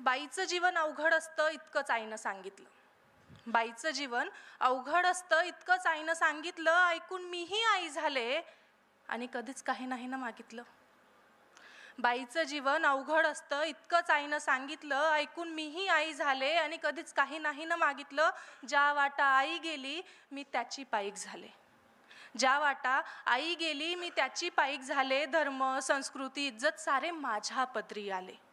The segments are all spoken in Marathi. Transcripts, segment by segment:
बाईचं जीवन अवघड असतं इतकंच आईनं सांगितलं. बाईचं जीवन अवघड असतं इतकंच आईनं सांगितलं ऐकून मीही आई झाले आणि कधीच काही नाही ना मागितलं. बाईचं जीवन अवघड असतं इतकंच आईनं सांगितलं ऐकून मीही आई झाले आणि कधीच काही नाही ना मागितलं. ज्या वाटा आई गेली मी त्याची पाईक झाले. ज्या वाटा आई गेली मी त्याची पाईक झाले. धर्म संस्कृती इज्जत सारे माझ्या पदरी आले.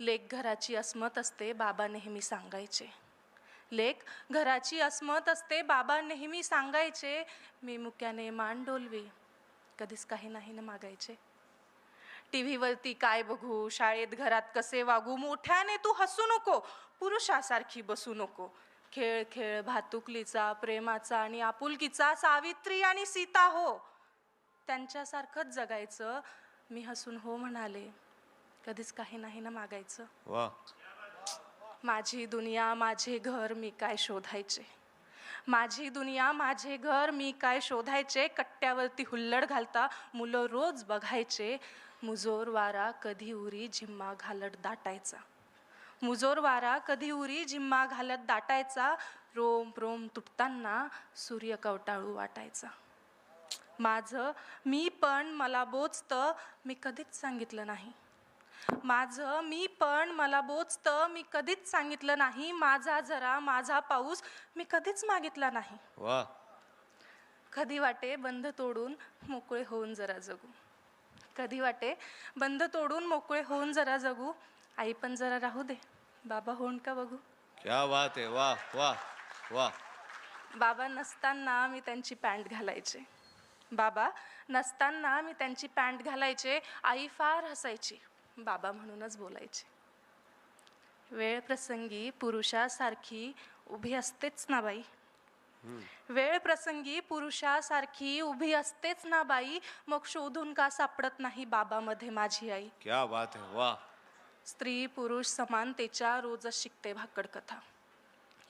लेक घराची अस्मत असते बाबा नेहमी सांगायचे. लेख घराची अस्मत असते बाबा नेहमी सांगायचे मी मुक्याने मान डोलवी. कधीच काही नाही ना मागायचे. टी व्हीवरती काय बघू शाळेत घरात कसे वागू मोठ्याने तू हसू नको पुरुषासारखी बसू नको. खेळ खेळ भातुकलीचा प्रेमाचा आणि आपुलकीचा सावित्री आणि सीता हो. त्यांच्यासारखंच जगायचं मी हसून हो म्हणाले. कधीच काही नाही ना मागायचं. वा. माझी दुनिया माझे घर मी काय शोधायचे? माझी दुनिया माझे घर मी काय शोधायचे? कट्ट्यावरती हुल्लड घालता मुलं रोज बघायचे. मुजोर वारा कधी उरी झिम्मा घालत दाटायचा. मुजोर वारा कधी उरी झिम्मा घालत दाटायचा. रोम रोम तुटताना सूर्य कवटाळू वाटायचा. माझं मी पण मला बोचतं. मी कधीच सांगितलं नाही. माझं मी पण मला बोचतं मी कधीच सांगितलं नाही. माझा जरा माझा पाऊस मी कधीच मागितला नाही. वा. कधी वाटे बंध तोडून मोकळे होऊन जरा जगू. कधी वाटे बंध तोडून मोकळे होऊन जरा जगू. आई पण जरा राहू दे. बाबा होऊन का बघू? क्या बात आहे. वा वा वा. बाबा नसताना मी त्यांची पॅन्ट घालायचे. बाबा नसताना मी त्यांची पॅन्ट घालायचे. आई फार हसायची. बाबा म्हणूनच बोलायचे. वेळ प्रसंगी पुरुषासारखी उभी असतेच ना बाई. वेळ प्रसंगी पुरुषासारखी उभी असतेच ना बाई. मग शोधून का सापडत नाही बाबामध्ये माझी आई? क्या बात आहे वा स्त्री पुरुष समानतेच्या रोजच शिकते भाकड कथा.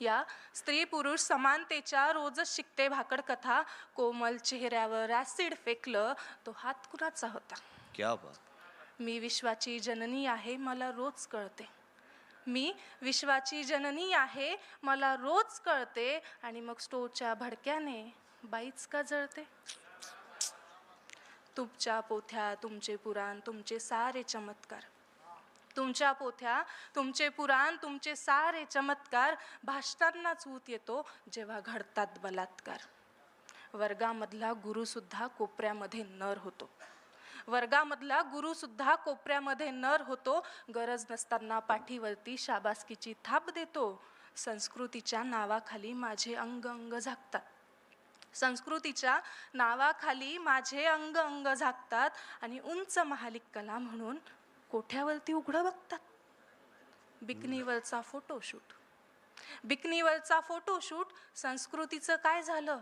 या स्त्री पुरुष समानतेच्या रोजच शिकते भाकड कथा. कोमल चेहऱ्यावर ॲसिड फेकलं तो हात कुणाचा होता? क्या बात. मी विश्वाची जननी आहे मला रोज कळते. मी विश्वाची जननी आहे मला रोज कळते आणि मग स्टोच्या भडक्याने बाईच का जळते? तुमच्या पोथ्या तुमचे पुराण तुमचे सारे चमत्कार. तुमच्या पोथ्या तुमचे पुराण तुमचे सारे चमत्कार भाषणांनाच ऊत येतो जेव्हा घडतात बलात्कार. वर्गामधला गुरुसुद्धा कोपऱ्यामध्ये नर होतो. वर्गामधला गुरुसुद्धा कोपऱ्यामध्ये नर होतो. गरज नसताना पाठीवरती शाबासकीची थाप देतो. संस्कृतीच्या नावाखाली माझे अंग अंग झाकतात. संस्कृतीच्या नावाखाली माझे अंग अंग झाकतात आणि उंच महालिक कला म्हणून कोठ्यावरती उघडं बघतात? बिकनीवरचा फोटोशूट बिकनीवरचा फोटोशूट संस्कृतीचं काय झालं?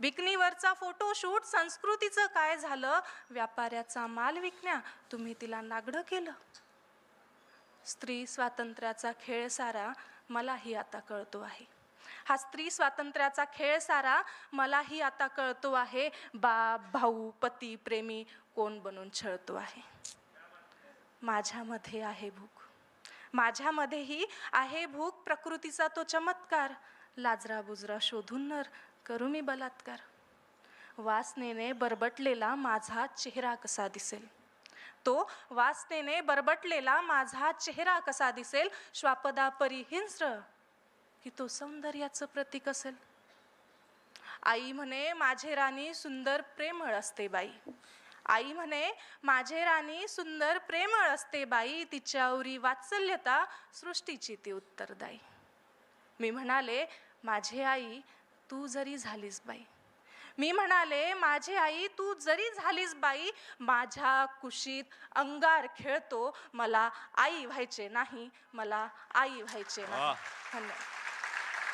बिकनीवरचा फोटोशूट संस्कृतीचं काय झालं? व्यापाऱ्याचा माल विकण्या तुम्ही तिला नागडं केलं. स्त्री स्वातंत्र्याचा खेळ सारा मलाही आता कळतो आहे. हा स्त्री स्वातंत्र्याचा खेळ सारा मलाही आता कळतो आहे. बाप भाऊ पती प्रेमी कोण बनून छळतो आहे? माझ्यामध्ये आहे भूक. माझ्यामध्येही आहे भूक. प्रकृतीचा तो चमत्कार. लाजरा बुजरा शोधून नर. करू मी बलात्कार. वासनेने बरबटलेला माझा चेहरा कसा दिसेल? तो वासनेने बरबटलेला माझा चेहरा कसा दिसेल? श्वापदा परिहिंस्र की तो सौंदर्याचं प्रतीक असेल? आई म्हणे माझे राणी सुंदर प्रेमळ असते बाई. आई म्हणे माझे राणी सुंदर प्रेमळ असते बाई. तिच्या उरी वात्सल्यता सृष्टीची ती उत्तरदायी. मी म्हणाले माझे आई तू जरी झालीस बाई. मी म्हणाले माझे आई तू जरी झालीस बाई माझ्या कुशीत अंगार खेळतो. मला आई व्हायचे नाही मला आई व्हायचे नाही. धन्यवाद